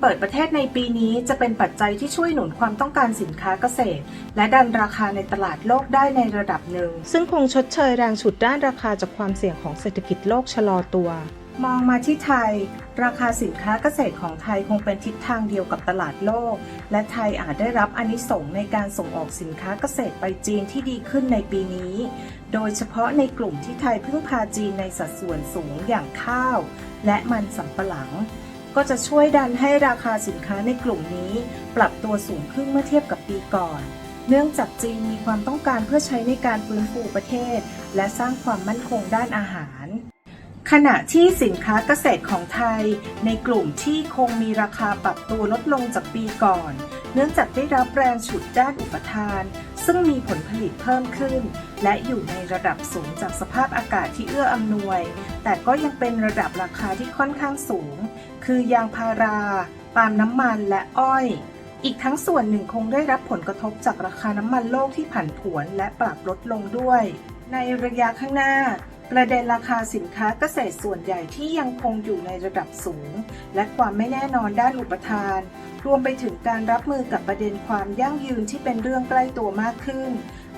เปิดประเทศในปีนี้จะเป็นปัจจัยที่ช่วยหนุนความต้องการสินค้าเกษตร และดันราคาในตลาดโลกได้ในระดับหนึ่ง ซึ่งคงชดเชยแรงฉุดด้านราคาจากความเสี่ยงของเศรษฐกิจโลกชะลอตัว มองมาที่ไทย ราคาสินค้าเกษตรของไทยคงเป็นทิศทางเดียวกับตลาดโลก และไทยอาจได้รับอนิสงส์ในการส่งออกสินค้าเกษตรไปจีนที่ดีขึ้นในปีนี้ โดยเฉพาะในกลุ่มที่ไทยพึ่งพาจีนในสัดส่วนสูงอย่างข้าว และมันสำปะหลัง ก็จะช่วยดันให้ราคาสินค้าในกลุ่มนี้ ปรับตัวสูงขึ้นเมื่อเทียบกับปีก่อน เนื่องจากจีนมีความต้องการเพื่อใช้ในการฟื้นฟูประเทศ และสร้างความมั่นคงด้านอาหาร ขณะที่สินค้าเกษตรของไทย ในกลุ่มที่คงมีราคาปรับตัวลดลงจากปีก่อน เนื่องจากได้รับแรงฉุดด้านอุปทาน ซึ่งมีผลผลิตเพิ่มขึ้น และอยู่ในระดับสูงจากสภาพอากาศที่เอื้ออำนวย แต่ก็ยังเป็นระดับราคาที่ค่อนข้างสูง คือยางพารา ปาล์มน้ำมันและอ้อย อีกทั้งส่วนหนึ่งคงได้รับผลกระทบจากราคาน้ำมันโลกที่ผันผวนและปรับลดลงด้วย ในระยะข้างหน้าประเด็นราคาสินค้าเกษตรส่วนใหญ่ที่ยังคงอยู่ในระดับสูง และความไม่แน่นอนด้านอุปทาน รวมไปถึงการรับมือกับประเด็นความยั่งยืนที่เป็นเรื่องใกล้ตัวมากขึ้น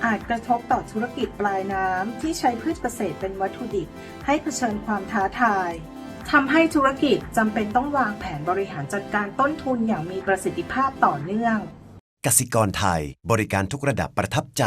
อาจกระทบต่อธุรกิจปลายน้ำที่ใช้พืชเกษตรเป็นวัตถุดิบ ให้เผชิญความท้าทายทำให้ธุรกิจจำเป็นต้องวางแผนบริหารจัดการต้นทุนอย่างมีประสิทธิภาพต่อเนื่อง กสิกรไทยบริการทุกระดับประทับใจ